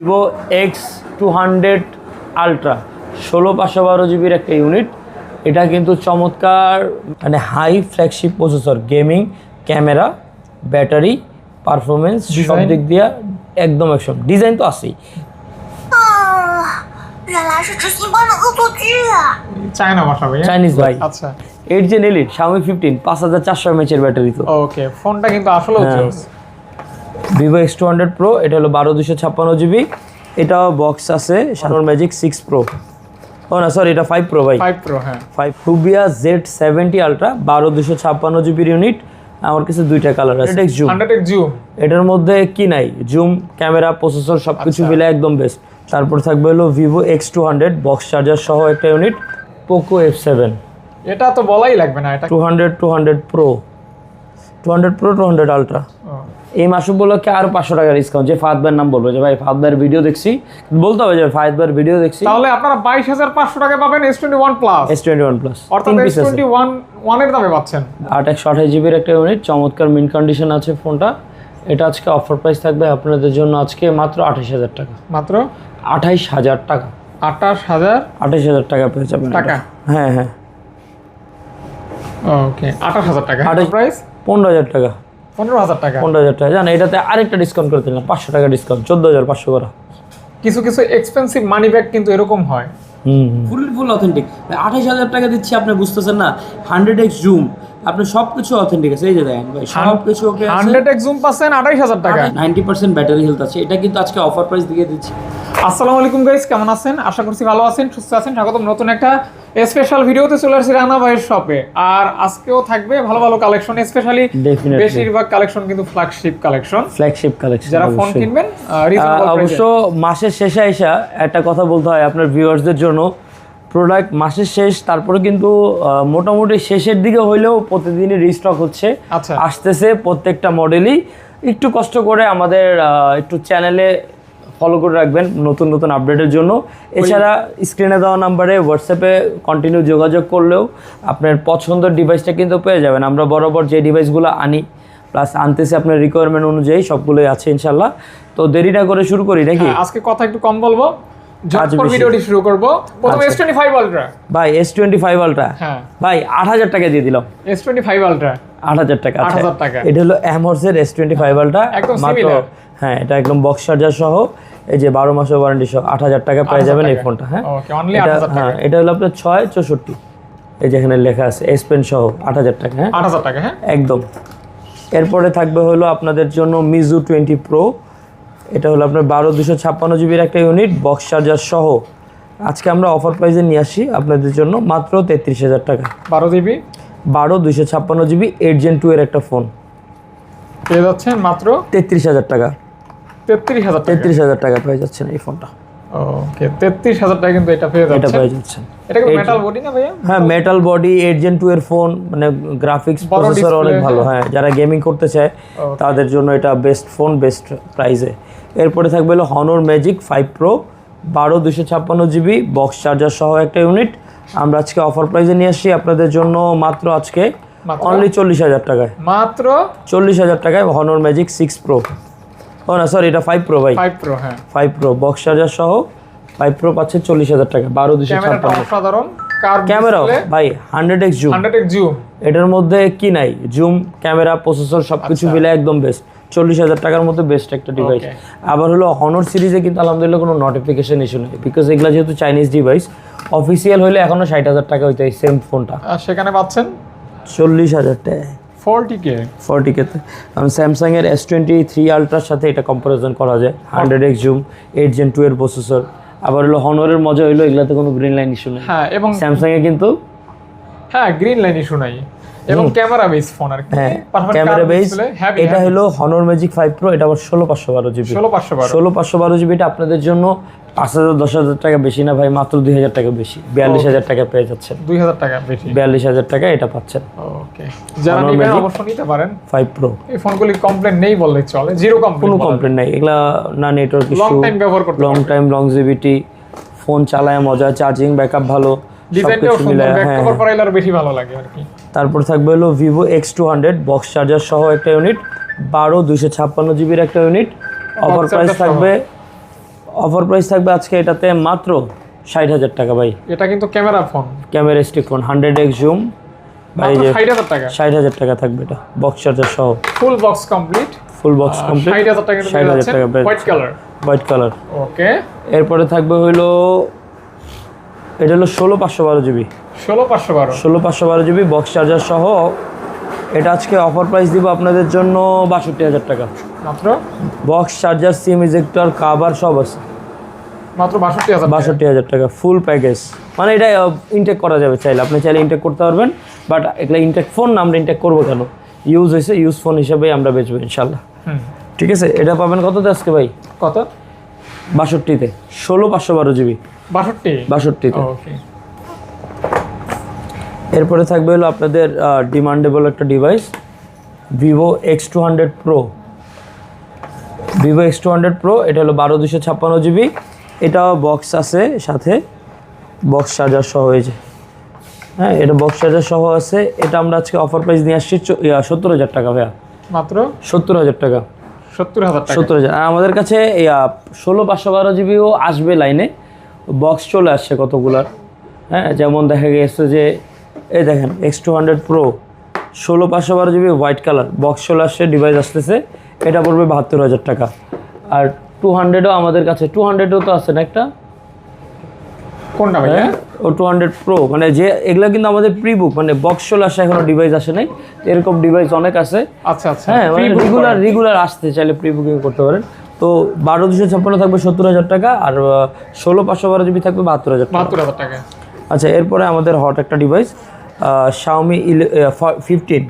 Vivo X two hundred ultra ষোলো পাঁচশো বারো জিবির একটা ইউনিট এটা কিন্তু চমৎকার মানে high flagship processor gaming camera battery performance সব দিক দিয়ে একদম একসব ডিজাইন তো আছেই। চাইনিজ ভাই এইট জেন এলিট ফিফটিন পাঁচ হাজার চারশো এমএচ এর ব্যাটারি তো। ওকে ফোনটা কিন্তু আসলে হ্যাঁ। Vivo X two hundred pro এটা হলো বারো দুশো ছাপ্পান্ন জিবি এটাও বক্স আছে শানোর ম্যাজিক সিক্স প্রো ও না সরি এটা ফাইভ প্রো ভাই। ফাইভ প্রো হ্যাঁ। ফাইভ টুবিয়া জেড সেভেন্টি আলট্রা বারো দুশো ছাপ্পান্ন জিবির ইউনিট আমার কাছে দুইটা কালার আছে। এটা জুম জুম এটার মধ্যে কি নাই? জুম ক্যামেরা প্রসেসর সব কিছু। মিলে একদম বেস্ট তারপর থাকবে হলো Vivo X two hundred box charger সহ একটা ইউনিট পোকো এফ সেভেন এটা তো বলাই লাগবে না এটা two hundred two hundred pro two hundred pro two hundred ultra এই মাস উপলক্ষে আরও পাঁচশো টাকা ডিসকাউন্ট যে ভাইয়ের নাম বলব যে ভাই ফাহাদ ভাইয়ের ভিডিও দেখছি। বলতে হবে যে ফাহাদ ভাইয়ের ভিডিও দেখছি। তাহলে আপনারা বাইশ হাজার পাঁচশো টাকা পাবেন S twenty one plus S twenty one plus অর্থাৎ এস টোয়েন্টি ওয়ান ওয়ানের দামে পাচ্ছেন। আট একশো আঠাশ জিবির একটা ইউনিট চমৎকার মিন কন্ডিশন আছে ফোনটা এটা আজকে অফার প্রাইস থাকবে আপনাদের জন্য আজকে মাত্র আঠাশ হাজার টাকা। মাত্র? আঠাইশ হাজার টাকা। আঠাশ হাজার? আঠাশ হাজার টাকা পেয়ে যাবেন টাকা? হ্যাঁ হ্যাঁ। ওকে আঠাশ হাজার টাকা। আঠাশ- প্রাইস পনেরো হাজার টাকা। পনেরো হাজার টাকা? পনেরো হাজার টাকা। জান এটাতে আরেকটা ডিসকাউন্ট করে দিলাম পাঁচশো টাকা ডিসকাউন্ট চোদ্দ হাজার পাঁচশো করা। কিছু কিছু এক্সপেন্সিভ মানি ব্যাগ কিন্তু এরকম হয়। ফুল ফুল অথেন্টিক আঠাশ হাজার টাকা দিচ্ছি আপনি বুঝতেছেন না। হান্ড্রেড এক্স জুম আপনি সব কিছু অথেন্টিক আছে। এই যে দেখেন ভাই সব কিছু ওকে হান্ড্রেড এক্স জুম পাচ্ছেন আঠাইশ হাজার টাকা। নাইনটি পার্সেন্ট ব্যাটারি হেলথ আছে। এটা কিন্তু আজকে অফার প্রাইস দিয়ে দিচ্ছি। আসসালামু আলাইকুম গাইস কেমন আছেন? আশা করছি ভালো আছেন সুস্থ আছেন। স্বাগতম নতুন একটা স্পেশাল ভিডিওতে চলে আসছি রানা ভাইয়ের শপে আর আজকেও থাকবে ভালো ভালো কালেকশন স্পেশালি বেশিরভাগ কালেকশন কিন্তু ফ্ল্যাগশিপ কালেকশন ফ্ল্যাগশিপ কালেকশন যারা ফোন কিনবেন অবশ্য মাসের শেষে আইসা একটা কথা বলতে হয় আপনার ভিউয়ার্সদের জন্য। প্রোডাক্ট মাসের শেষ তারপরে কিন্তু মোটামুটি শেষের দিকে হইলেও প্রতিদিনই রিস্টক হচ্ছে। আচ্ছা। আসতেছে প্রত্যেকটা মডেলই একটু কষ্ট করে আমাদের একটু চ্যানেলে ফলো করে রাখবেন নতুন নতুন আপডেটের জন্য। এছাড়া স্ক্রিনে দেওয়া নাম্বারে হোয়াটসঅ্যাপে কন্টিনিউ যোগাযোগ করলেও আপনার পছন্দের ডিভাইসটা কিন্তু পেয়ে যাবেন। আমরা বরাবর যে ডিভাইসগুলো আনি প্লাস আনতেছি আপনার রিকোয়ারমেন্ট অনুযায়ী সবগুলোই আছে ইনশাল্লাহ তো দেরি না করে শুরু করি নাকি? আজকে কথা একটু কম বলব। ভিডিওটি শুরু করব। প্রথমে আচ্ছা। ভাই হ্যাঁ। ভাই টাকা দিয়ে দিলাম। টাকা আচ্ছা। 8,000 টাকা। এটা হলো একদম মাত্র হ্যাঁ এটা একদম বক্স চার্জার সহ। এই যে বারো মাসের ওয়ারেন্টি সহ আট হাজার টাকা পেয়ে যাবেন এই ফোনটা হ্যাঁ? হ্যাঁ এটা হলো আপনার ছয় চৌষট্টি। এই যেখানে লেখা আছে এস পেন সহ আট হাজার টাকা হ্যাঁ? আট হাজার টাকা হ্যাঁ? একদম। এরপরে থাকবে হলো আপনাদের জন্য মিজু টোয়েন্টি প্রো এটা হলো আপনার বারো দুশো ছাপ্পান্ন জিবির একটা ইউনিট বক্স চার্জার সহ। আজকে আমরা অফার প্রাইসে নিয়ে আসি আপনাদের জন্য মাত্র তেত্রিশ হাজার টাকা। বারো জিবি? বারো দুশো ছাপ্পান্ন জিবি এইট জেন টু এর একটা ফোন পেয়ে যাচ্ছেন মাত্র? তেত্রিশ হাজার টাকা। তেত্রিশ হাজার টাকা। তেত্রিশ হাজার টাকা পেয়ে যাচ্ছেন এই ফোনটা। ওকে তেত্রিশ হাজার টাকা কিন্তু এটা পেয়ে এটা পেয়ে যাচ্ছেন। এটা কি মেটাল বডি না ভাইয়া? হ্যাঁ metal body eight gen two এর ফোন মানে গ্রাফিক্স প্রসেসর অনেক ভালো। হ্যাঁ। যারা গেমিং করতে চায় তাদের জন্য এটা বেস্ট ফোন বেস্ট প্রাইসে এরপরে থাকবে হলো হনর ম্যাজিক ফাইভ প্রো বারো দুশো ছাপ্পান্ন জিবি বক্স চার্জার সহ একটা ইউনিট আমরা আজকে অফার প্রাইসে নিয়ে আসছি আপনাদের জন্য মাত্র আজকে অনলি চল্লিশ হাজার টাকায়। মাত্র? চল্লিশ হাজার টাকায় হনর ম্যাজিক সিক্স প্রো ও না সরি এটা ফাইভ প্রো ভাই। ফাইভ প্রো হ্যাঁ। ফাইভ প্রো বক্স চার্জার সহ ফাইভ প্রো পাচ্ছে চল্লিশ হাজার টাকা বারো দুশো ছাপ্পান্ন। অসাধারণ কার ক্যামেরাও ভাই hundred X zoom hundred X zoom এটার মধ্যে কি নাই? জুম ক্যামেরা প্রসেসর সব কিছু আচ্ছা। মিলে একদম বেস্ট চল্লিশ হাজার টাকার মধ্যে বেস্ট একটা ডিভাইস আবার হলো হনর সিরিজে কিন্তু আলহামদুলিল্লাহ কোনো নোটিফিকেশন ইস্যু নেই। বিকজ এগুলো যেহেতু চাইনিজ ডিভাইস অফিসিয়াল হলে এখনও ষাট হাজার টাকা হইতে সেম ফোনটা সেখানে পাচ্ছেন? চল্লিশ হাজার টাকা। ফোরটি কে ফোরটি কেতে কারণ স্যামসাং এর এস টোয়েন্টি থ্রি আলট্রার সাথে এটা কম্পারিজন করা যায়। Hundred X zoom eight gen two এর প্রসেসর আবার হলো হনরের মজা হইল এগুলাতে কোনো গ্রিন লাইন ইস্যু নেই। হ্যাঁ এবং স্যামসাং এ কিন্তু হ্যাঁ গ্রিন লাইন ইস্যু নাই। এবং ক্যামেরা বেস ফোন আর কি। হ্যাঁ ক্যামেরা বেস এটা হলো হনর ম্যাজিক ফাইভ প্রো এটা আবার ষোলো পাঁচশো বারো জিবি ষোলো পাঁচশো বারো। ষোলো পাঁচশো বারো জিবিটা আপনাদের জন্য পাঁচ হাজার দশ হাজার টাকা বেশি না ভাই মাত্র দুই হাজার টাকা বেশি। বিয়াল্লিশ হাজার টাকা পেয়ে যাচ্ছেন। দুই হাজার টাকা বেশি। বিয়াল্লিশ হাজার টাকা এটা পাচ্ছেন। ওকে। যারা নেবেন Magic? অবশ্য নিতে পারেন। ফাইভ প্রো এই ফোনগুলি কমপ্লেন নেই বললেই চলে জিরো কোনো কমপ্লেন নাই। এগুলা না নেটওয়ার্ক লং টাইম ব্যবহার করতে লং টাইম লংজিভিটি ফোন চালায় মজা চার্জিং ব্যাকআপ ভালো ডিজাইনটাও সুন্দর হ্যাঁ করাইলে আরও বেশি ভালো লাগে আর কি। তারপর থাকবে হলো Vivo X two hundred box charger সহ একটা ইউনিট বারো দুইশো ছাপ্পান্ন জিবির একটা ইউনিট অফার প্রাইস থাকবে অফার প্রাইস থাকবে আজকে এটাতে মাত্র ষাট হাজার টাকা ভাই। এটা কিন্তু camera phone. Camera stick phone hundred X zoom ভাই ষাট হাজার টাকা। থাকবে এটা বক্স চার্জার সহ। Full box complete full box complete ষাট হাজার টাকা ষাট হাজার টাকা white colour white colour okay এরপরে থাকবে হইল এটা হলো ষোলো পাঁচশো বারো জিবি। ষোলো পাঁচশো বারো। ষোলো পাঁচশো বারো জিবি বক্স চার্জার সহ। এটা আজকে অফার প্রাইস দিব আপনাদের জন্য বাষট্টি হাজার টাকা। মাত্র? Box charger SIM ejector cover সব আছে। মাত্র বাষট্টি হাজার বাষট্টি হাজার টাকা ফুল প্যাকেজ মানে এটা ইনটেক করা যাবে চাইলে। আপনি চাইলে ইনটেক করতে পারবেন বাট এগুলো ইনটেক ফোন না আমরা ইনটেক করব কেন? ইউজ হয়েছে ইউজ ফোন হিসেবে আমরা বেচবো ইনশাল্লাহ ঠিক আছে? এটা পাবেন কততে আজকে ভাই? কত? বাষট্টিতে। ষোলো পাঁচশো বারো জিবি। বাষট্টি? বাষট্টিতে। ওকে এরপরে থাকবে হলো আপনাদের ডিমান্ডেবল একটা device Vivo X two hundred pro Vivo X two hundred pro এটা হলো বারো দুশো ছাপ্পান্ন জিবি। এটাও বক্স আছে সাথে। বক্স চার্জার সহ হয়েছে হ্যাঁ এটা বক্স চার্জার সহ আছে। এটা আমরা আজকে অফার প্রাইস নিয়ে আসছি সত্তর হাজার টাকা ভাইয়া। মাত্র? সত্তর হাজার টাকা। সত্তর হাজার টাকা। সত্তর হাজার। আর আমাদের কাছে ষোলো পাঁচশো বারো জিবিও আসবে লাইনে বক্স চলে আসছে কতগুলার। হ্যাঁ যেমন দেখা গেছে যে এই দেখেন এক্স টু হান্ড্রেড প্রো ষোলো পাঁচশো বারো জিবি হোয়াইট কালার বক্স চলে আসছে ডিভাইস আসতেছে। এটা পড়বে বাহাত্তর হাজার টাকা। আর টু হান্ড্রেডও আমাদের কাছে টু হান্ড্রেডও তো আছে না একটা? কোনটা ভাইয়া? হ্যাঁ? ও টু হান্ড্রেড প্রো মানে যে এগুলো কিন্তু আমাদের প্রি বুক মানে বক্স চলে আসে এখনও ডিভাইস আসে নাই। এরকম ডিভাইস অনেক আছে। আচ্ছা আচ্ছা। হ্যাঁ মানে রেগুলার রেগুলার আসতে চাইলে প্রি বুকিং করতে পারেন। তো বারো দুশো ছাপ্পান্ন থাকবে সত্তর হাজার টাকা আর ষোলো পাঁচশো বারো জিবি থাকবে বাহাত্তর হাজার বাহাত্তর হাজার টাকা। আচ্ছা এরপরে আমাদের হট একটা ডিভাইস শাওমি ইলে ফিফটিন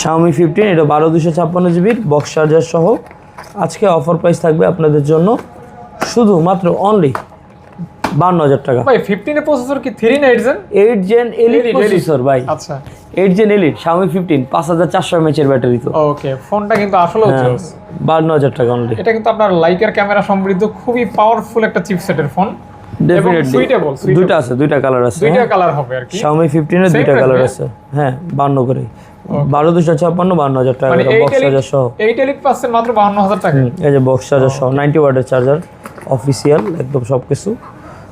শাওমি ফিফটিন এটা বারো দুশো ছাপ্পান্ন জিবির বক্স চার্জার সহ। আজকে অফার প্রাইস থাকবে আপনাদের জন্য শুধু মাত্র অনলি বান্ন হাজার টাকা। ভাই ফিফটিনের প্রসেসর কি থ্রি না eight gen eight gen elite processor ভাই। আচ্ছা। Eight gen elite Xiaomi fifteen পাঁচ হাজার চারশো এমএচের ব্যাটারি তো। ওকে ফোনটা কিন্তু আসলে হ্যাঁ বান্ন হাজার টাকা অনলি এটা কিন্তু আপনার লাইকের ক্যামেরা সমৃদ্ধ খুবই পাওয়ারফুল একটা চিপসেটের ফোন ডেফিনেটলি দুইটা আছে দুইটা কালার আছে দুইটা হ্যাঁ। কালার হবে আর কি। Xiaomi 15 এর দুইটা কালার আছে হ্যাঁ বান্ন করে। বারো দুশো ছাপ্পান্ন বান্ন হাজার টাকা মানে বক্স চার্জার সহ। এইট এলিট পাচ্ছেন মাত্র বাহান্ন হাজার টাকা। এই যে বক্স চার্জার সহ নাইনটি ওয়াটের চার্জার অফিসিয়াল একদম সব কিছু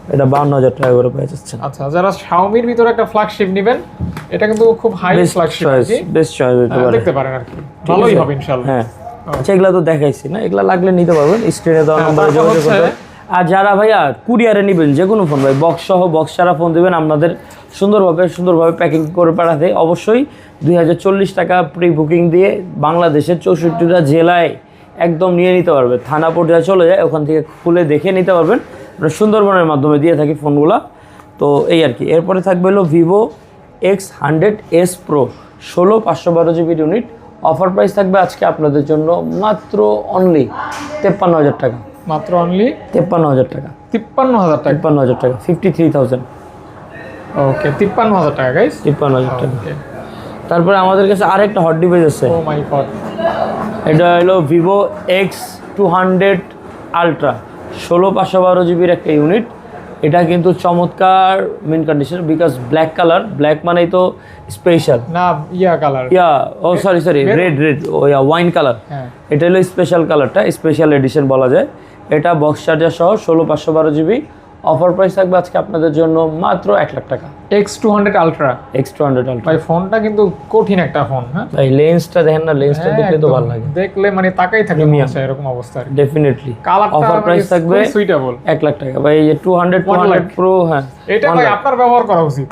এটা বান্ন হাজার টাকা করে পেয়ে যাচ্ছেন আচ্ছা যারা শাওমির ভিতরে একটা ফ্ল্যাগশিপ নেবেন এটা কিন্তু খুব হাই ফ্ল্যাগশিপ বেস্ট চয়েস দেখতে পারেন আর কি। ভালোই হবে ইনশাআল্লাহ। হ্যাঁ। আচ্ছা এগুলা তো দেখাইছি না এগুলা লাগলে নিতে পারবেন। স্ক্রিনে দেওয়া হ্যাঁ, নম্বরে যোগাযোগ হচ্ছে- করবেন আর যারা ভাইয়া কুরিয়ারে নেবেন যে কোনো ফোন ভাই বক্স সহ বক্স ছাড়া ফোন দেবেন আপনাদের সুন্দরভাবে সুন্দরভাবে প্যাকিং করে পাঠাতে। অবশ্যই দুই হাজার চল্লিশ টাকা প্রি বুকিং দিয়ে বাংলাদেশের চৌষট্টিটা জেলায় একদম নিয়ে নিতে পারবে। থানা পর্যায়ে চলে যায় ওখান থেকে খুলে দেখে নিতে পারবেন। আমরা সুন্দরবনের মাধ্যমে দিয়ে থাকি ফোনগুলো। তো এই আর কি। এরপরে থাকবে হলো Vivo X hundred S pro ষোলো পাঁচশো বারো জিবি ইউনিট অফার প্রাইস থাকবে আজকে আপনাদের জন্য মাত্র অনলি তেপ্পান্ন হাজার টাকা। মাত্র অনলি তেপ্পান্ন হাজার টাকা। তিপ্পান্ন হাজার টাকা। তিপ্পান্ন হাজার টাকা ফিফটি থ্রি থাউজেন্ড ওকে তিপ্পান্ন হাজার টাকা গাইস তিপ্পান্ন হাজার টাকা। তারপরে আমাদের কাছে আরেকটা হট ডিভাইস আছে। ও মাই গড এটা হলো Vivo X two hundred ultra ষোলো পাঁচশো বারো জিবির একটা ইউনিট এটা কিন্তু চমৎকার mint condition because black colour black মানেই তো স্পেশাল না yeah colour yeah oh sorry sorry red red oh yeah wine colour হ্যাঁ। এটা হলো স্পেশাল কালারটা স্পেশাল এডিশন বলা যায়। এটা বক্স চার্জার সহ ষোলো পাঁচশো বারো জিবি অফার প্রাইস থাকবে আজকে আপনাদের জন্য মাত্র এক লাখ টাকা। X two hundred ultra X two hundred ultra ভাই ফোনটা কিন্তু কঠিন একটা ফোন হ্যাঁ? ভাই লেন্সটা দেখেন না লেন্সটা হ্যাঁ, দেখলে তো ভালো লাগে। দেখলে মানে তাকাই থাকে মনে হচ্ছে এরকম অবস্থা ডেফিনেটলি অফার প্রাইস থাকবে সুইটেবল এক লাখ টাকা। ভাই এই two hundred two hundred. Pro হ্যাঁ এটা ভাই আপনার ব্যবহার করা উচিত।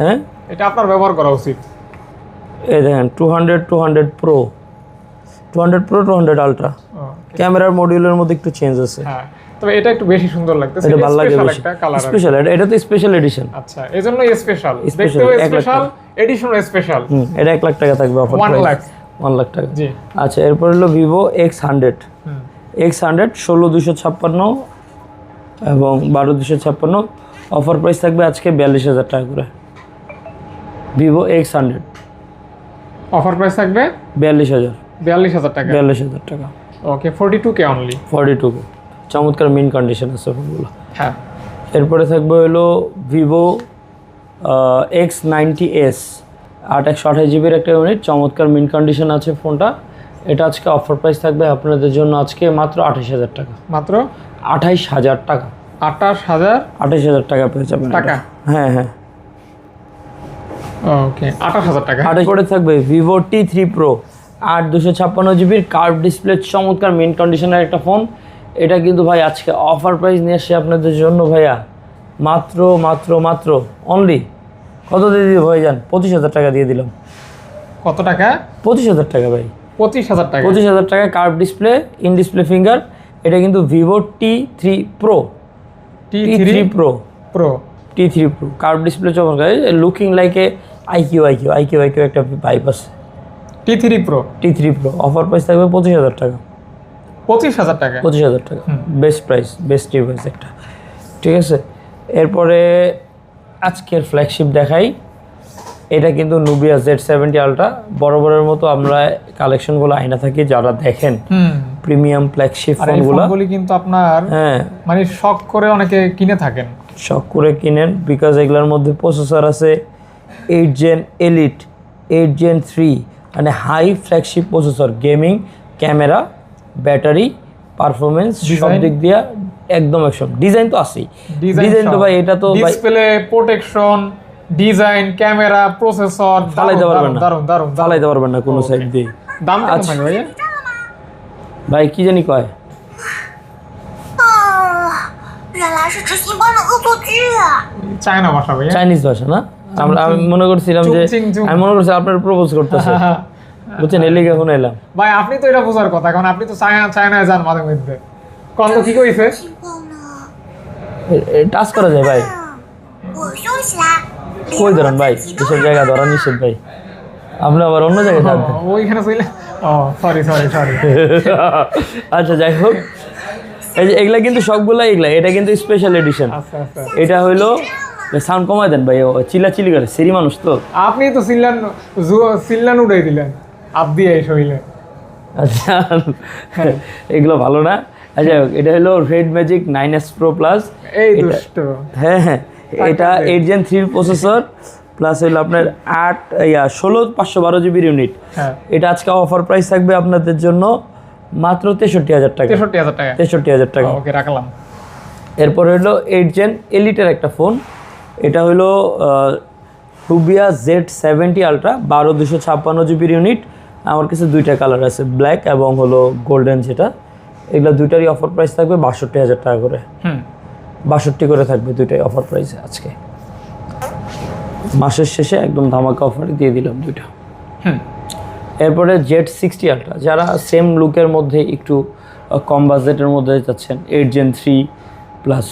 হ্যাঁ? এটা আপনার ব্যবহার করা উচিত। এই দেখেন two hundred two hundred pro two hundred pro two hundred ultra ক্যামেরার মডিউলের মধ্যে একটু চেঞ্জ আছে। হ্যাঁ। তবে এটা একটু বেশি সুন্দর লাগতেছে। এটা ভালো লাগে বেশি একটা কালার স্পেশাল এটা তো স্পেশাল এডিশন আচ্ছা এজন্য স্পেশাল লাখ স্পেশাল এডিশনও স্পেশাল এটা এক লাখ টাকা থাকবে offer One price lakh। One lakh টাকা। জি। আচ্ছা এরপর হলো Vivo X hundred hmm. X hundred ষোলো দুশো ছাপ্পান্ন এবং বারো দুশো ছাপ্পান্ন। অফার প্রাইস থাকবে আজকে বিয়াল্লিশ হাজার টাকা করে। Vivo X hundred offer price থাকবে? বিয়াল্লিশ হাজার। বিয়াল্লিশ হাজার টাকা। বিয়াল্লিশ হাজার টাকা। Okay forty two K only forty two চমৎকার মিন কন্ডিশন আছে ফোনগুলো হ্যাঁ। এরপরে থাকবে হলো ভিভো এক্স নাইনটি এস আট একশো আঠাশ জিবির একটা ইউনিট চমৎকার মিন কন্ডিশন আছে ফোনটা। এটা আজকে অফার প্রাইস থাকবে আপনাদের জন্য আজকে মাত্র আঠাশ হাজার টাকা। মাত্র? আঠাইশ হাজার টাকা। আঠাশ হাজার? আঠাশ হাজার টাকা পেয়ে যাবেন টাকা? হ্যাঁ হ্যাঁ। ওকে আঠাশ হাজার টাকা। আঠাশ করে থাকবে ভিভো টি থ্রি প্রো আট দুশো ছাপ্পান্ন জিবির কার্ভ ডিসপ্লে চমৎকার মেন কন্ডিশনের একটা ফোন এটা কিন্তু ভাই আজকে অফার প্রাইস নিয়ে আসছে আপনাদের জন্য ভাইয়া। মাত্র মাত্র মাত্র অনলি কত দিয়ে দিয়ে ভাই যান পঁচিশ হাজার টাকা দিয়ে দিলাম। কত টাকা? পঁচিশ হাজার টাকা ভাই। পঁচিশ হাজার টাকা। পঁচিশ হাজার টাকা curve display in display finger এটা কিন্তু Vivo T three pro T three pro pro T three pro curve display চমৎকার। Looking like a iQOO iQOO iQOO iQOO একটা আছে। T three pro T three pro offer price থাকবে পঁচিশ হাজার টাকা। পঁচিশ হাজার টাকা। পঁচিশ হাজার টাকা। বেস্ট প্রাইস বেস্ট ডিভাইস একটা। ঠিক আছে? এরপরে আজকের ফ্ল্যাগশিপ দেখাই। এটা কিন্তু নুবিয়া জেড সেভেন্টি আলট্রা বরাবরের মতো আমরা কালেকশনগুলো আইনা থাকি যারা দেখেন প্রিমিয়াম ফ্ল্যাগশিপ ফোনগুলো কিন্তু আপনার হ্যাঁ। মানে শখ করে অনেকে কিনে থাকেন। শখ করে কিনেন বিকজ এগুলোর মধ্যে প্রসেসর আছে eight gen elite eight gen three মানে high flagship processor gaming camera battery performance সব দিক দিয়ে একদম একশো। ডিজাইন তো আছেই। ডিজাইন তো ভাই এটা তো display protection design camera processor ফালাইতে পারবেন না। দারুণ দারুণ ফালাইতে পারবেন না কোনো সাইড দিয়ে। দাম কত আচ্ছা। ভাই? ভাই কি জানি কয়? চায়না ভাষা ভাই চাইনিজ ভাষা না? আমরা আমি মনে করছিলাম যে আমি মনে করছি আপনার প্রপোজ করতেছে। বুঝছেন এলিগে হুন এলাম। ভাই আপনি তো এটা বোঝার কথা কারণ আপনি তো চায়না চায়নায় যান মাঝে মধ্যে। কত কি কইছে? টাচ করা যায় ভাই। কই ধরেন ভাই এসব জায়গা ধরা নিষেধ ভাই। আমরা আবার অন্য জায়গায় থাকব ওইখানে কইলে ও সরি সরি সরি আচ্ছা যাই হোক। এই যে এগুলা কিন্তু সবগুলা এগুলা। এটা কিন্তু স্পেশাল আচ্ছা, এডিশন আচ্ছা। এটা হলো সাউন্ড কমাই দেন ভাই। চিল্লা চিলি করে সেরি মানুষ তো। আপনি তো সিল্লান সিল্লান উড়াই দিলেন। আপ দিয়ে শরীরে। আচ্ছা এগুলো ভালো না। আচ্ছা এটা হলো Red Magic nine S pro plus এই দুষ্ট। হ্যাঁ হ্যাঁ। এটা eight gen three processor plus হলো আপনার আট ইয়া ষোলো পাঁচশো বারো জিবির ইউনিট হ্যাঁ। এটা আজকে অফার প্রাইস থাকবে আপনাদের জন্য মাত্র তেষট্টি হাজার টাকা। তেষট্টি হাজার টাকা। তেষট্টি হাজার টাকা। ওকে রাখলাম। এরপর হলো এইট জেন এলিটের একটা ফোন এটা হলো রুবিয়া জেড সেভেন্টি আলট্রা বারো দুশো ছাপ্পান্ন জিবির ইউনিট আমার কাছে দুইটা কালার আছে ব্ল্যাক এবং হলো গোল্ডেন যেটা। এগুলো দুইটারই অফার প্রাইস থাকবে বাষট্টি হাজার টাকা করে। হুম। বাষট্টি করে থাকবে দুইটাই অফার প্রাইস আজকে। মাসের শেষে একদম ধামাকা অফারে দিয়ে দিলাম দুইটা। হুম। এরপরে জেড সিক্সটি আলট্রা যারা সেম লুকের মধ্যে একটু কম বাজেটের মধ্যে যাচ্ছেন এইট জেন থ্রি প্লাস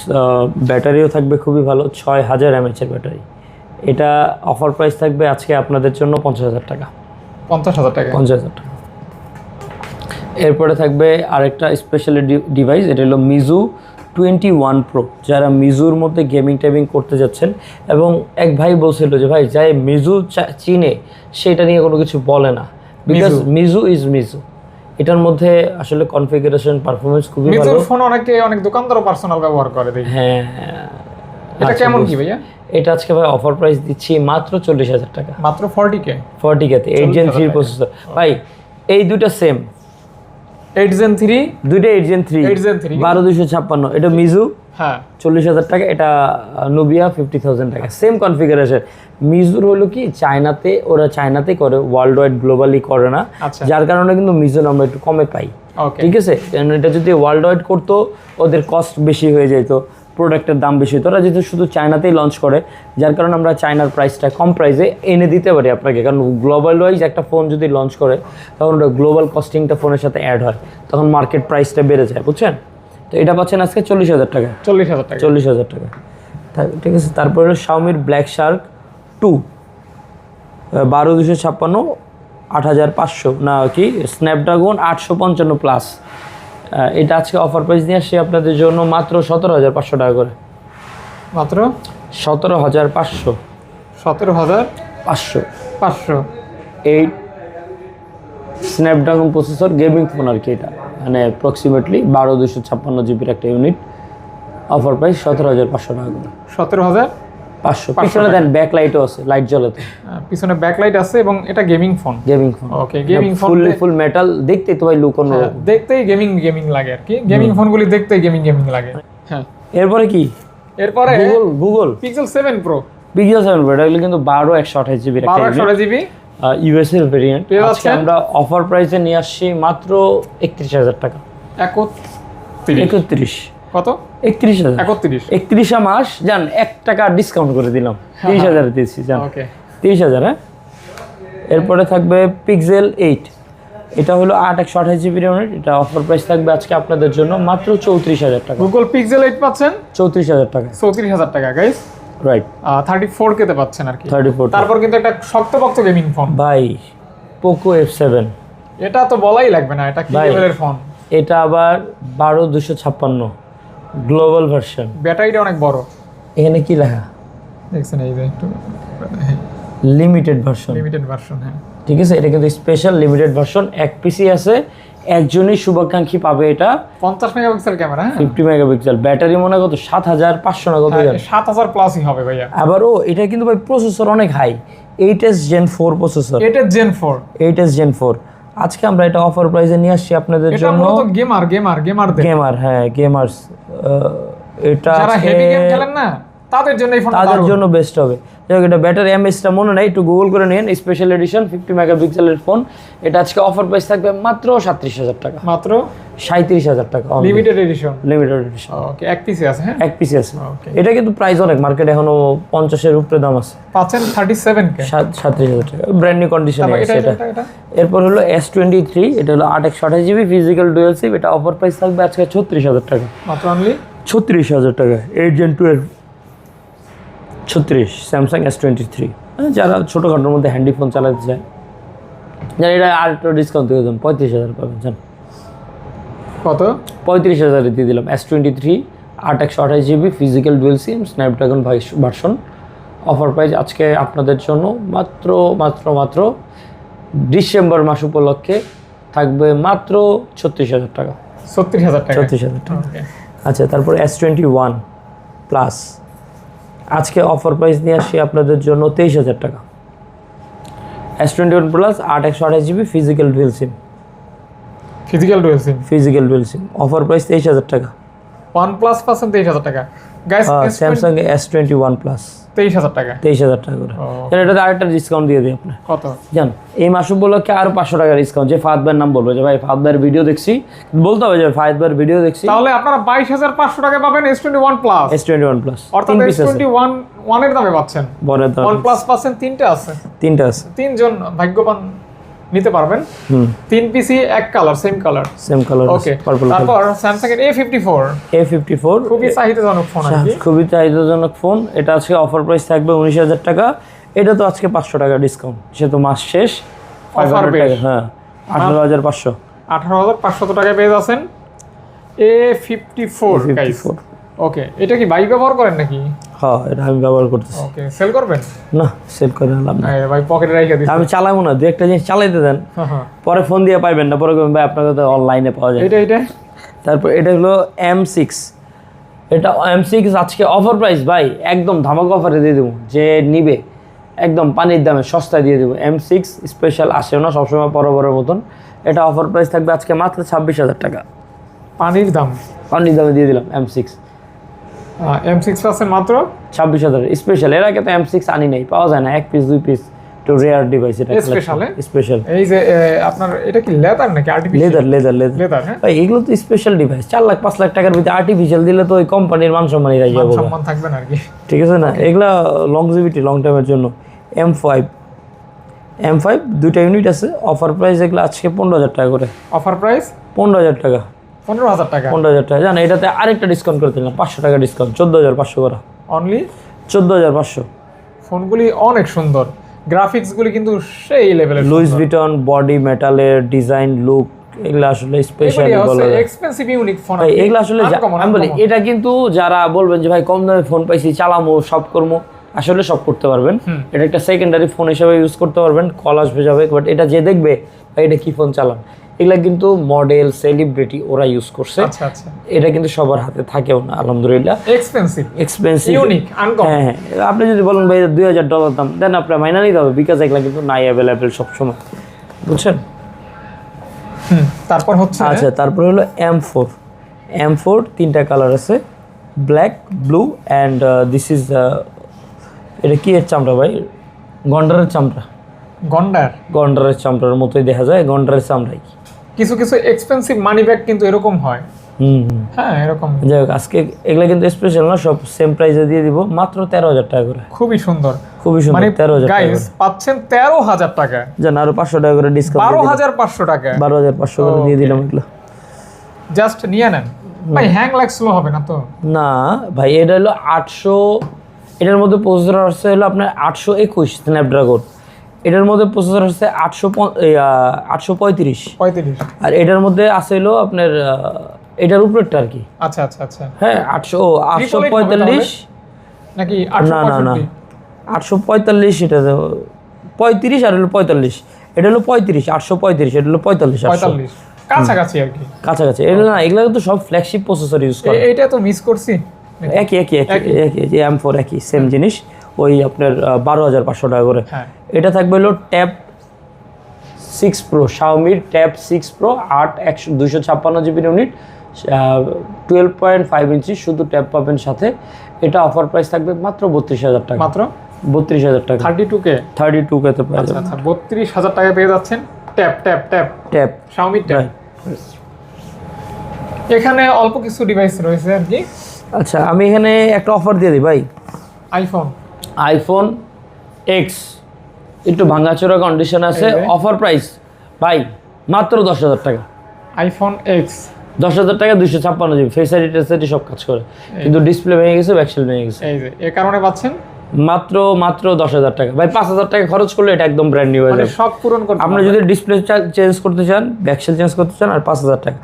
ব্যাটারিও থাকবে খুবই ভালো ছয় হাজার এমএচের ব্যাটারি এটা অফার প্রাইস থাকবে আজকে আপনাদের জন্য পঞ্চাশ হাজার টাকা। পঞ্চাশ হাজার টাকা। পঞ্চাশ হাজার টাকা। এরপরে থাকবে আরেকটা স্পেশাল ডিভাইস এটা হলো মিজু টোয়েন্টি ওয়ান প্রো যারা মিজুর মধ্যে গেমিং টেমিং করতে যাচ্ছেন এবং এক ভাই বলছিল যে ভাই যাই মিজু চিনে সেটা নিয়ে কোনো কিছু বলে না। Because Meizu is Meizu. এটার মধ্যে আসলে কনফিগারেশন পারফরমেন্স খুবই ভালো। ফোন অনেকে অনেক দোকানদারও পার্সোনাল ব্যবহার করে দেখি। হ্যাঁ। এটা আচ্ছা, কেমন কি ভাইয়া? এটা আজকে ভাই অফার প্রাইস দিচ্ছি মাত্র চল্লিশ হাজার টাকা। মাত্র ফর্টি কে ফর্টি কেতে এইট জেন থ্রি প্রসেসর ভাই এই দুটো সেম এইট জেন থ্রি দুইটা এইট জেন থ্রি 8 Gen 3 বারো দুশো ছাপ্পান্ন। এটা মিজু হ্যাঁ। চল্লিশ হাজার টাকা। এটা নুবিয়া ফিফটি থাউজেন্ড টাকা। সেম কনফিগারেশন মিজুর হলো কি চায়নাতে ওরা চায়নাতে করে ওয়ার্ল্ড ওয়াইড গ্লোবালি করে না। আচ্ছা। যার কারণে কিন্তু মিজুর আমরা একটু কমে পাই। ঠিক আছে? এটা যদি ওয়ার্ল্ড ওয়াইড করতো ওদের কস্ট বেশি হয়ে যেত প্রোডাক্টের দাম বেশি হতো। ওরা যেহেতু শুধু চায়নাতেই লঞ্চ করে যার কারণে আমরা চায়নার প্রাইসটা কম প্রাইসে এনে দিতে পারি আপনাকে। কারণ গ্লোবাল ওয়াইজ একটা ফোন যদি লঞ্চ করে তখন ওটা গ্লোবাল কস্টিংটা ফোনের সাথে অ্যাড হয় তখন মার্কেট প্রাইসটা বেড়ে যায় বুঝছেন? তো এটা পাচ্ছেন আজকে চল্লিশ হাজার টাকা। চল্লিশ হাজার টাকা। চল্লিশ হাজার টাকা। ঠিক আছে তারপরে হলো শাওমির ব্ল্যাক শার্ক টু বারো দুশো ছাপ্পান্ন আট হাজার পাঁচশো না কি স্ন্যাপড্রাগন আটশো পঞ্চান্ন প্লাস এটা আজকে অফার প্রাইস নিয়ে আসছে আপনাদের জন্য মাত্র সতেরো হাজার পাঁচশো টাকা করে। মাত্র? সতেরো হাজার পাঁচশো। সতেরো হাজার পাঁচশো। পাঁচশো। Eight Snapdragon processor gaming phone আর কি এটা। মানে অ্যাপ্রক্সিমেটলি বারো দুশো ছাপ্পান্ন জিবির একটা ইউনিট অফার প্রাইস সতেরো হাজার পাঁচশো টাকা করে। সতেরো হাজার? পাঁচশো। 500 পিছনে দেন ব্যাক লাইটও আছে লাইট জ্বলে তো। আহ, পিছনে ব্যাকলাইট আছে এবং এটা gaming phone gaming phone okay gaming phone full full metal দেখতে তো ভাই লুক অন্য দেখতেই গেমিং গেমিং লাগে আর কি। গেমিং ফোনগুলি দেখতেই গেমিং গেমিং লাগে। হ্যাঁ। এরপরে কি? এরপরে Google Google Pixel seven pro Pixel seven pro এটা কিন্তু বারো একশো আঠাশ জিবির বারো একটা একশো জিবি ইউএস এর ভেরিয়েন্ট আজকে আমরা অফার প্রাইসে নিয়ে আসছি মাত্র একত্রিশ হাজার টাকা। একত্রিশ। একত্রিশ। কত? একত্রিশ হাজার। একত্রিশ। একত্রিশে মাস যান এক টাকা ডিসকাউন্ট করে দিলাম। তিরিশ হাজার দিয়েছি যান তিরিশ হাজার হ্যাঁ? এরপরে থাকবে পিক্সেল এইট এটা হলো আট একশো আঠাশ জিবি র্যামের এটা অফার প্রাইস থাকবে আজকে আপনাদের জন্য মাত্র চৌত্রিশ হাজার টাকা। গুগল পিক্সেল এইট পাচ্ছেন? চৌত্রিশ হাজার টাকা। চৌত্রিশ হাজার টাকা গাইস রাইট থার্টি ফোর কেতে পাচ্ছেন আর কি। থার্টি ফোর তারপর কিন্তু একটা শক্তপক্ত গেমিং ফোন ভাই পোকো এফ সেভেন এটা তো বলাই লাগবে না এটা কি লেভেলের ফোন এটা আবার বারো দুশো ছাপ্পান্ন। গ্লোবাল ভার্সন ব্যাটারিটা অনেক বড়। এখানে কি লেখা? দেখছেন এই যে একটু লিমিটেড ভার্সন লিমিটেড ভার্সন হ্যাঁ। ঠিক আছে এটা কিন্তু স্পেশাল লিমিটেড ভার্সন এক পিসি আছে একজনই শুভাকাঙ্ক্ষী পাবে এটা। পঞ্চাশ মেগাপিক্সেল ক্যামেরা হ্যাঁ। Fifty megapixel. ব্যাটারি মনে কত? সাত হাজার পাঁচশো না কত জানেন? সাত হাজার প্লাসই হবে ভাইয়া। আবারও এটা কিন্তু ভাই প্রসেসর অনেক high eight S gen four processor এটা gen four eight S gen four আজকে আমরা এটা অফার প্রাইসে নিয়ে আসছি আপনাদের জন্য। গেমার গেমার গেমার গেমার হ্যাঁ গেমার্স এটা যারা হেভি গেম খেলেন না তাদের জন্য এই ফোনটা তাদের জন্য বেস্ট হবে। যাই হোক, এটা ব্যাটারি এমএসটা মনে নাই একটু গুগল করে নিন স্পেশাল এডিশন ফিফটি মেগাপিক্সেলের ফোন এটা আজকে অফার প্রাইস থাকবে মাত্র সাঁত্রিশ হাজার টাকা। মাত্র? সাঁত্রিশ হাজার টাকা limited edition limited edition okay এক পিসে আছে হ্যাঁ? এক পিসি আছে। ওকে এটা কিন্তু প্রাইস অনেক মার্কেট এখনও পঞ্চাশের উপরে দাম আছে। পাচ্ছেন থার্টি সেভেন সাঁত্রিশ হাজার টাকা। ব্র্যান্ড নিউ কন্ডিশনে আছে এটা এরপর হলো এস টোয়েন্টি থ্রি এটা হলো আট একশো আঠাশ জিবি ফিজিক্যাল ডুয়েল সিপ এটা অফার প্রাইস থাকবে আজকে ছত্রিশ হাজার টাকা। মাত্র অনলি ছত্রিশ হাজার টাকা এইট জেন টুয়েলভ ছত্রিশ স্যামসাং এস টোয়েন্টি থ্রি যারা ছোটোখাটোর মধ্যে হ্যান্ডি ফোন চালাতে চায় যারা এটা আর একটু ডিসকাউন্ট দিয়ে দেবেন পঁয়ত্রিশ হাজার পাবেন জান। কত? পঁয়ত্রিশ হাজারে দিয়ে দিলাম এস টোয়েন্টি থ্রি আট একশো আঠাশ GB physical dual SIM Snapdragon vice version offer price আজকে আপনাদের জন্য মাত্র মাত্র মাত্র ডিসেম্বর মাস উপলক্ষে থাকবে মাত্র ছত্রিশ হাজার টাকা। ছত্রিশ হাজার টাকা। ছত্রিশ হাজার টাকা। আচ্ছা তারপর এস টোয়েন্টি ওয়ান প্লাস আজকে অফার প্রাইস নিয়ে আসি আপনাদের জন্য তেইশ হাজার টাকা। এস টোয়েন্টি ওয়ান প্লাস আট একশো আঠাশ GB physical dual SIM physical dual SIM physical dual SIM offer price তেইশ হাজার টাকা। ওয়ান প্লাস পাচ্ছেন তেইশ হাজার টাকা। Samsung S twenty one plus তেইশ হাজার টাকা। তেইশ হাজার টাকা করে। এটাতে আরেকটা ডিসকাউন্ট দিয়ে দিই আপনার। কত? জান এই মাস উপলক্ষে আরও পাঁচশো টাকা ডিসকাউন্ট যে ফাহাদ নাম বলব যে ভাই ফাহাদ ভাইয়ের ভিডিও দেখছি। বলতে হবে যে ফাহাদ ভাইয়ের ভিডিও দেখছি। তাহলে আপনারা বাইশ হাজার পাঁচশো টাকা পাবেন S twenty one plus S twenty one plus অর্থাৎ এস টোয়েন্টি ওয়ান ওয়ানের দামে পাচ্ছেন। বনের দাম ওয়ান প্লাস পাচ্ছেন তিনটে আছে। তিনটা আছে। তিনজন ভাগ্যবান নিতে পারবেন। হুম। তিন পিসি এক colour same colour same colour okay purple তারপর স্যামসাং এর A fifty four A fifty four খুবই চাহিদাজনক ফোন কি। খুবই চাহিদাজনক ফোন এটা আজকে অফার প্রাইস থাকবে উনিশ হাজার টাকা। এটা তো আজকে পাঁচশো টাকা ডিসকাউন্ট যেহেতু মাস শেষ। টাকা হ্যাঁ। আঠারো হাজার পাঁচশো। আঠারো হাজার পাঁচশত টাকায় পেয়ে যাচ্ছেন। A fifty four fifty four okay এটা কি বাইক ব্যবহার করেন নাকি? হ্যাঁ এটা আমি ব্যবহার করতেছি। ওকে সেল করবেন? না সেল করে নিলাম না ভাই পকেটে রেখে দিচ্ছি আমি চালাবো না দু একটা জিনিস চালাইতে দেন। হ্যাঁ, হ্যাঁ। পরে ফোন দিয়ে পাইবেন না পরে ভাই আপনাকে তো অনলাইনে পাওয়া যায় এটা এটা? তারপর এটা হলো এম সিক্স এটা এম সিক্স আজকে অফার প্রাইস ভাই একদম ধামাকা অফারে দিয়ে দেবো যে নিবে একদম পানির দামে সস্তায় দিয়ে দেবো। এম সিক্স স্পেশাল আসেও না সবসময় বড় বড় মতন। এটা অফার প্রাইস থাকবে আজকে মাত্র ছাব্বিশ হাজার টাকা। পানির দাম? পানির দামে দিয়ে দিলাম M six M six percent মাত্র? ছাব্বিশ হাজার। স্পেশাল এর আগে তো এম সিক্স আনি নেই। পাওয়া যায় না। এক পিস দুই পিস একটু রেয়ার ডিভাইস এটা Special, এ? স্পেশাল এই যে আপনার এটা কি লেদার নাকি artificial leather leather leather leather হ্যাঁ? ভাই এগুলো তো স্পেশাল ডিভাইস চার লাখ পাঁচ লাখ টাকার ভিতরে আর্টিফিশিয়াল দিলে তো ওই কোম্পানির মান সম্মানই রাখি যাব সম্মান থাকবে না আর কি। ঠিক আছে না? এগুলা লংজিভিটি লং টাইমের জন্য। এম ফাইভ এম ফাইভ দুইটা ইউনিট আছে। অফার প্রাইস এগুলো আজকে পনেরো হাজার টাকা করে। অফার প্রাইস পনেরো হাজার টাকা। পনেরো হাজার টাকা। পনেরো হাজার টাকা। জান এটাতে আরেকটা ডিসকাউন্ট করে দিলাম পাঁচশো টাকা ডিসকাউন্ট চোদ্দ হাজার পাঁচশো করা। অনলি চোদ্দ হাজার পাঁচশো। ফোনগুলি অনেক সুন্দর। গ্রাফিক্সগুলি কিন্তু সেই লেভেলের লুইস ভিটন বডি মেটালের ডিজাইন লুক এগুলো আসলে স্পেশাল এক্সপেন্সিভ ইউনিক ফোন এগুলো আসলে আমি বলি এটা কিন্তু যারা বলবেন যে ভাই কম দামে ফোন পাইছি চালামো সব করব আসলে সব করতে পারবেন। এটা একটা সেকেন্ডারি ফোন হিসেবে ইউজ করতে পারবেন কল আসবে যাবে বাট এটা যে দেখবে ভাই এটা কি ফোন চালান? এগুলা কিন্তু মডেল সেলিব্রিটি ওরা ইউজ করছে। আচ্ছা আচ্ছা। এটা কিন্তু সবার হাতে থাকেও না আলহামদুলিল্লাহ। Expensive expensive uncommon. হ্যাঁ হ্যাঁ। আপনি যদি বলেন ভাই দুই হাজার ডলার দাম দেন আপনার মাইনা নিতে হবে বিকাশ এগুলা কিন্তু নাই অ্যাভেলেবেল সবসময়। বুঝছেন? হুম তারপর হচ্ছে? আচ্ছা তারপর হলো এম ফোর এম ফোর তিনটা কালার আছে black blue and this is এটা কি এর চামড়া ভাই? গন্ডারের চামড়া। গন্ডার। গন্ডারের চামড়ার মতোই দেখা যায় গন্ডারের চামড়াই। কিছু কিছু এক্সপেন্সিভ মানি ব্যাগ কিন্তু এরকম হয়। হ্যাঁ এরকম। যাই হোক আজকে এগুলা কিন্তু স্পেশাল না সব সেম প্রাইসে দিয়ে দিব মাত্র তেরো হাজার টাকা করে। খুবই সুন্দর। খুবই মানে সুন্দর তেরো হাজার টাকা পাচ্ছেন তেরো হাজার টাকা। জান আরও পাঁচশো টাকা করে ডিসকাউন্ট বারো হাজার পাঁচশো টাকা। বারো হাজার পাঁচশো করে দিয়ে দিলাম এগুলো। জাস্ট নিয়ে নেন। ভাই হ্যাং লাগ স্লো হবে না তো? না ভাই এটা হলো আটশো এটার মধ্যে প্রসেসর আছে হলো আপনার আটশো একুশ স্ন্যাপড্রাগন এটার মধ্যে প্রসেসর হচ্ছে আটশো আটশো পঁয়ত্রিশ। পঁয়ত্রিশ। আর এটার মধ্যে আছে হলো আপনার এটার উপরেরটা আর কি। আচ্ছা আচ্ছা আচ্ছা। হ্যাঁ আটশো আটশো পঁয়তাল্লিশ। নাকি না না না। আটশো পঁয়তাল্লিশ এটা পঁয়ত্রিশ আর হলো পঁয়তাল্লিশ। এটা হলো পঁয়ত্রিশ আটশো পঁয়ত্রিশ এটা হলো পঁয়তাল্লিশ পঁয়তাল্লিশ। কাছাকাছি আর কি। কাছাকাছি। এগুলো না এগুলো তো সব ফ্ল্যাগশিপ প্রসেসর ইউজ করে। এ- এইটা তো মিস করছি। একই একই একই একই। এম ফোর একই সেম জিনিস। ওই আপনার বারো হাজার পাঁচশো টাকা করে। হ্যাঁ। এটা থাকবে হলো ট্যাব সিক্স প্রো শাওমির ট্যাব সিক্স প্রো আট একশো দুশো ছাপ্পান্ন GB unit twelve point five inch শুধু ট্যাব পাবেন সাথে। এটা অফার প্রাইস থাকবে মাত্র বত্রিশ হাজার টাকা। মাত্র? বত্রিশ হাজার টাকা। Thirty two K thirty two কেতে পাওয়া আচ্ছা আচ্ছা বত্রিশ হাজার টাকা পেয়ে যাচ্ছেন tap tap tap tab Xiaomi tap এখানে অল্প কিছু ডিভাইস রয়েছে আর কি। আচ্ছা আমি এখানে একটা অফার দিয়ে দিই ভাই। আইফোন আইফোন এক্স একটু ভাঙাচোরা কন্ডিশন আছে। অফার প্রাইস ভাই মাত্র দশ হাজার টাকা। আইফোন এক্স দশ হাজার টাকা দুশো ছাপ্পান্ন জিবি। ফেস আইডি সব কাজ করে। কিন্তু ডিসপ্লে ভেঙে গেছে ব্যাকসেল ভেঙে গেছে। এই এ কারণে পাচ্ছেন? মাত্র মাত্র দশ হাজার টাকা। ভাই পাঁচ হাজার টাকা খরচ করলে এটা একদম ব্র্যান্ড নিউ হয়ে মানে যাবে। সব পূরণ করতে আপনি যদি ডিসপ্লে চেঞ্জ করতে চান ব্যাকসেল চেঞ্জ করতে চান আর পাঁচ হাজার টাকা।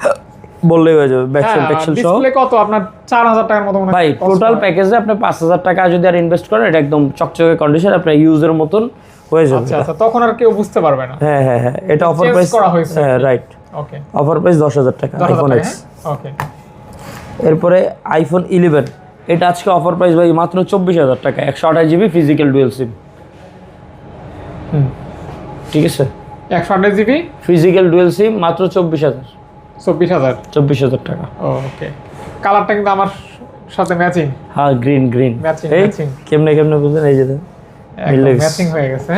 বললেই হয়ে যাবে ব্যাকসেল ট্যাক্সেল সহ। ডিসপ্লে কত? আপনার চার হাজার টাকার মতো মনে হয়। ভাই টোটাল প্যাকেজে আপনি পাঁচ হাজার টাকা যদি আর ইনভেস্ট করেন এটা একদম চকচকে কন্ডিশন আপনার ইউজের মতন হয়ে যাবে। আচ্ছা আচ্ছা তখন আর কেউ বুঝতে পারবে না। হ্যাঁ হ্যাঁ হ্যাঁ এটা অফার প্রাইস করা হয়েছে। হ্যাঁ রাইট ওকে অফার প্রাইস দশ হাজার টাকা আইফোন এক্স ওকে এরপরে আইফোন ইলেভেন এটা আজকে অফার প্রাইস ভাই মাত্র চব্বিশ হাজার টাকা একশো আঠাশ জিবি ফিজিক্যাল ডুয়েল সিম হুম। ঠিক আছে? একশো আঠাশ জিবি ফিজিক্যাল ডুয়েল সিম মাত্র চব্বিশ হাজার। চব্বিশ হাজার? চব্বিশ হাজার টাকা। ওকে। কালারটা কিন্তু আমার সাথে ম্যাচিং হ্যাঁ গ্রিন গ্রিন এই কেমনে কেমনে বুঝলেন? এই যে. ম্যাচিং হয়ে গেছে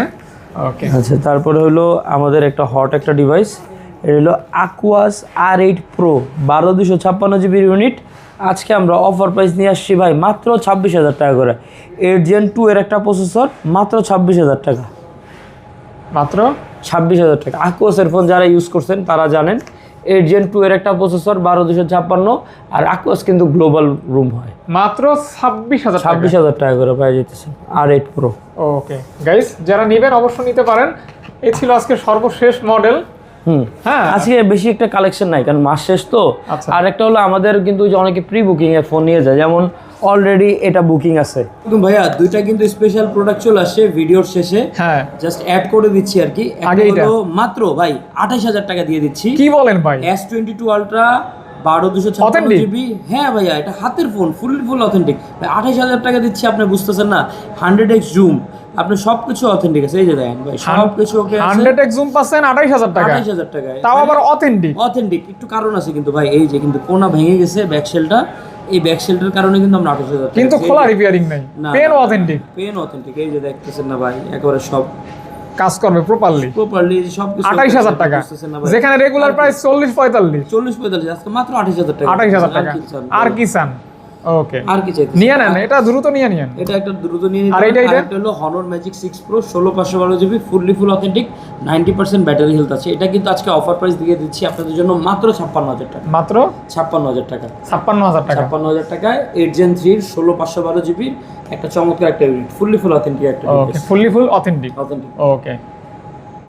ওকে। আচ্ছা তারপরে হলো আমাদের একটা হট একটা ডিভাইস এটা হলো আকুয়াস আর এইট প্রো বারো দুশো ছাপ্পান্ন জিবির ইউনিট আজকে আমরা অফার প্রাইস নিয়ে আসছি ভাই মাত্র ছাব্বিশ হাজার টাকা করে। এইট জেন টু এর একটা প্রসেসর মাত্র ছাব্বিশ হাজার টাকা। মাত্র? ছাব্বিশ হাজার টাকা। আকুয়াসের ফোন যারা ইউজ করছেন তারা জানেন এইট জেন টু এর একটা প্রসেসর বারো দুশো ছাপ্পান্ন আর আকুয়াস কিন্তু গ্লোবাল রুম হয়। মাত্র ছাব্বিশ হাজার ছাব্বিশ হাজার টাকা করে পাওয়া যেতেছে আর এইট প্রো ওকে গাইস যারা নেবেন অবশ্যই নিতে পারেন। এ ছিল আজকে সর্বশেষ মডেল হুম। হ্যাঁ। আজকে বেশি একটা কালেকশন নাই কারণ মাস শেষ তো। আচ্ছা। আর একটা হলো আমাদের কিন্তু যে অনেকে প্রি বুকিং এ ফোন নিয়ে যায় যেমন অলরেডি এটা বুকিং আছে। ভাইয়া দুইটা কিন্তু স্পেশাল প্রোডাক্ট চলে আসছে ভিডিওর শেষে। হ্যাঁ। জাস্ট অ্যাড করে দিচ্ছি আর কি। আগে মাত্র ভাই আঠাশ হাজার টাকা দিয়ে দিচ্ছি। কি বলেন ভাই? এস টোয়েন্টি টু আলট্রা বারো দুশো জিবি হ্যাঁ ভাইয়া এটা হাতের ফোন ফুল ফুল অথেন্টিক আঠাশ হাজার টাকা দিচ্ছি আপনি বুঝতেছেন না। হান্ড্রেড এক্স জুম আপনি সব কিছু অথেন্টিক আছে। এই যে দেখেন ভাই সব কিছু ওকে হান্ড্রেড এক্স জুম পাচ্ছেন আঠাইশ হাজার টাকা। আঠাশ হাজার টাকায়। তাও আবার অথেন্টিক অথেন্টিক একটু কারণ আছে কিন্তু ভাই এই যে কিন্তু কোনা ভেঙে গেছে ব্যাকশেলটা এই ব্যাক শেল্টের কারণে কিন্তু আমরা আঠাশ হাজার কিন্তু খোলা রিপেয়ারিং নাই। পেন অথেন্টিক পেন অথেন্টিক এই যে দেখতেছেন না ভাই একেবারে সব কাজ করবে প্রপারলি প্রপারলি সব কিছু আঠাইশ হাজার টাকা। বুঝতেছেন না যেখানে রেগুলার প্রাইস চল্লিশ পঁয়তাল্লিশ। চল্লিশ পঁয়তাল্লিশ আজকে মাত্র আঠাশ হাজার টাকা। আঠাইশ হাজার টাকা। আর কি চান? ওকে আর কি চাইতে নিয়ে নেন এটা দ্রুত নিয়ে নিয়েন। এটা একটা দ্রুত নিয়ে নিতে আর। এইটা? আরেকটা হলো হনর ম্যাজিক সিক্স প্রো ষোলো পাঁচশো বারো GB fully full authentic ninety percent battery health আছে। এটা কিন্তু আজকে অফার প্রাইস দিয়ে দিচ্ছি আপনাদের জন্য মাত্র ছাপ্পান্ন হাজার টাকা। মাত্র? ছাপ্পান্ন হাজার টাকা। ছাপ্পান্ন হাজার টাকা। ছাপ্পান্ন হাজার টাকায় এইট জেন থ্রির ষোলো পাঁচশো বারো জিবির একটা চমৎকার একটা ইউনিট ফুললি ফুল অথেন্টিক একটা okay fully full authentic authentic okay